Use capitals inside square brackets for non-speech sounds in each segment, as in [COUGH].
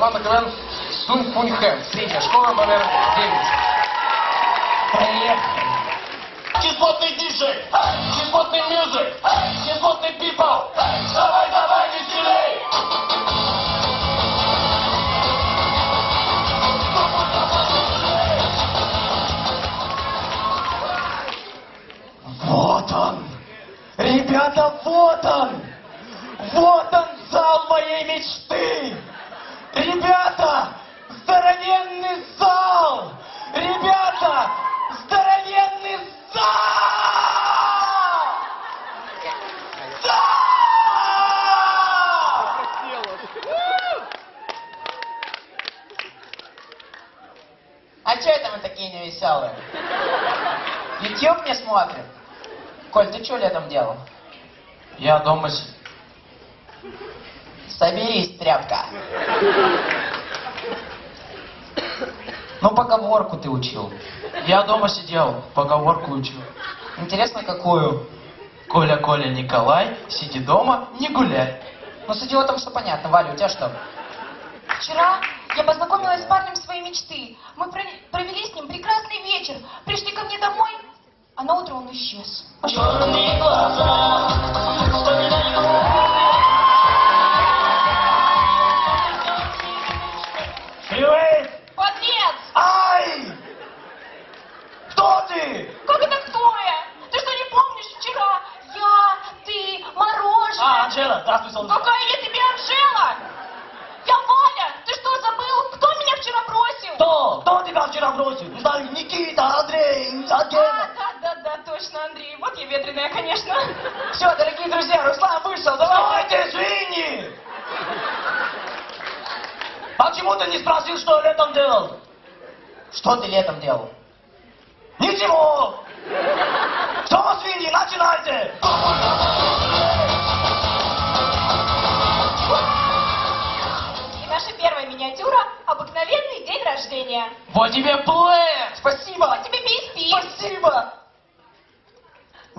Команда КВН Сунь Фунь Хэн. Средняя школа номер 9. Поехали. Кислотный диджей, кислотный мюзик, кислотный пипл. Давай, давай, веселей! Вот он! Ребята, вот он! Вот он, зал моей мечты! Такие невеселые? Ютуб не смотрит? Коль, ты что летом делал? Я дома Соберись, тряпка. Ну, поговорку ты учил. Я дома сидел, поговорку учил. Интересно, какую? Коля, Коля, Николай, сиди дома, не гуляй. Ну, с идиотом все понятно. Валя, у тебя что? Вчера я познакомилась с парнем своей мечты. Мы про- а на утро он исчез. Черные глаза! Подлец! Ай! Кто ты? Как это кто я? Ты что, не помнишь вчера? Я, ты, мороженое. А, Анжела, здравствуй, солнышко. Какая я тебе Анжела? Я Валя! Ты что, забыл? Кто меня вчера бросил? Кто? Кто тебя вчера бросил? Знаю, Никита, Андрей, А, Агена. да, да, да, точно, Андрей. Вот я ветреная, конечно. Все, дорогие друзья, Руслан вышел. Давай. Стойте, свиньи! Почему ты не спросил, что я летом делал? Что ты летом делал? Ничего! Что, свиньи, начинайте! И наша первая миниатюра – обыкновенный день рождения. Вот тебе плеер! Спасибо. Вот тебе пись-пись. Спасибо.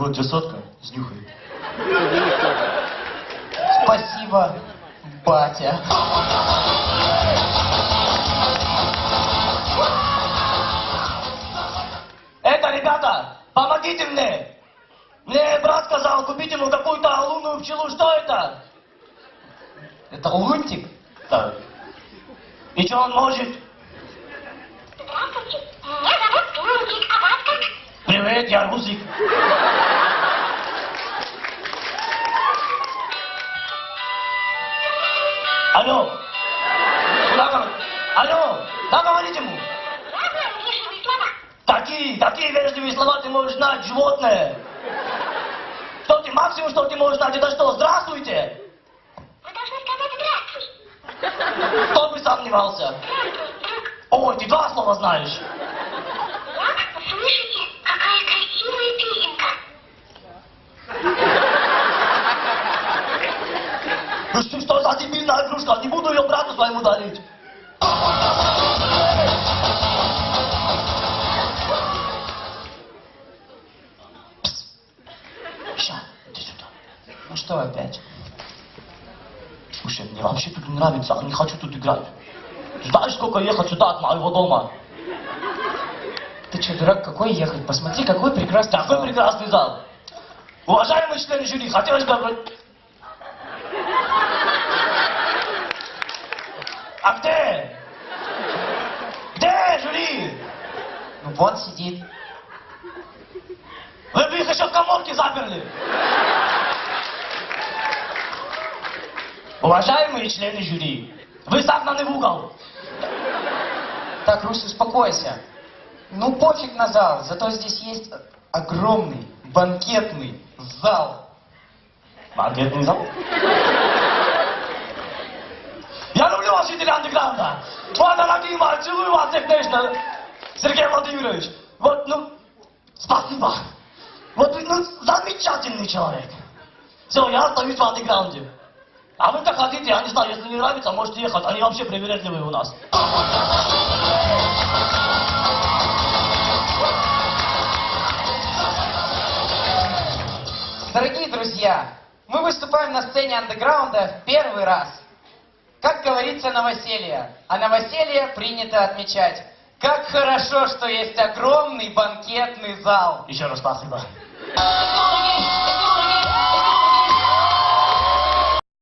Вот тебе сотка, снюхай. [LAUGHS] Спасибо, батя. Это, ребята, помогите мне! Мне брат сказал купить ему какую-то лунную пчелу. Что это? Это лунтик? Да. И что он может? Здравствуйте, меня зовут Лунтик, а вас как? Привет, я Рузик. Алло. Куда Алло, да говорите ему. Какие, какие вежливые слова ты можешь знать, животное? Что ты, максимум, что ты можешь знать, это что, здравствуйте? Вы должны сказать здравствуй. Кто бы сомневался? Ой, ты два слова знаешь. Ну что, за дебильная игрушка? Не буду ее брату своему дарить. Ща, иди сюда. Ну что опять? Слушай, мне вообще тут не нравится, а не хочу тут играть. Знаешь, сколько ехать сюда от моего дома? Ты что, дурак, какой ехать? Посмотри, какой прекрасный Такой зал. прекрасный зал. Уважаемые члены жюри, хотелось бы... А где? Где жюри? Ну, вон сидит. Вы бы их еще в коморке заперли. Уважаемые члены жюри, вы загнаны в угол. Так, Русь, успокойся. Ну, пофиг на зал, зато здесь есть огромный банкетный зал. Банкетный зал. Я люблю вас, жители андеграунда. Вот, дорогие мои, целую вас сердечно. Сергей Владимирович, вот, ну, спасибо. Вот ну, замечательный человек. Все, я остаюсь в андеграунде. А вы как хотите, я не знаю, если не нравится, можете ехать. Они вообще привередливые у нас. Дорогие друзья, мы выступаем на сцене андеграунда в первый раз. Как говорится, новоселье. А новоселье принято отмечать. Как хорошо, что есть огромный банкетный зал. Еще раз спасибо.